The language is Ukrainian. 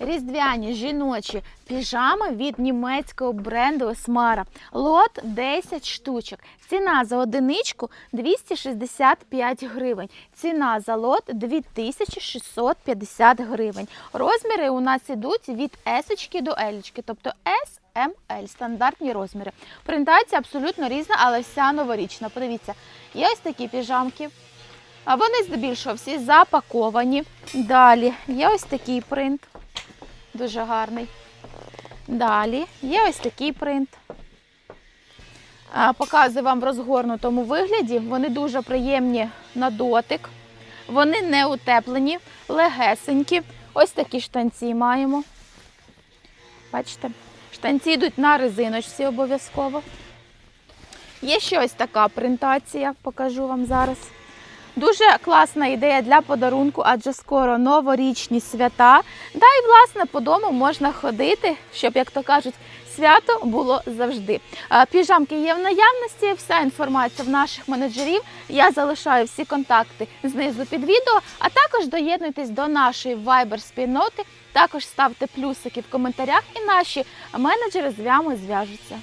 Різдвяні жіночі піжами від німецького бренду Esmara. Лот 10 штучок. Ціна за одиничку 265 гривень. Ціна за лот 2650 гривень. Розміри у нас ідуть від S до L, тобто S, M, L, стандартні розміри. Презентація абсолютно різна, але вся новорічна. Подивіться, є ось такі піжамки. А вони здебільшого всі запаковані. Далі є ось такий принт. Дуже гарний. Далі є ось такий принт. Показую вам в розгорнутому вигляді. Вони дуже приємні на дотик. Вони не утеплені, легесенькі. Ось такі штанці маємо. Бачите? Штанці йдуть на резиночці обов'язково. Є ще ось така принтація, покажу вам зараз. Дуже класна ідея для подарунку, адже скоро новорічні свята. Да і власне по дому можна ходити, щоб, як то кажуть, свято було завжди. Піжамки є в наявності, вся інформація в наших менеджерів. Я залишаю всі контакти знизу під відео, а також доєднуйтесь до нашої Viber спільноти. Також ставте плюсики в коментарях, і наші менеджери з вами зв'яжуться.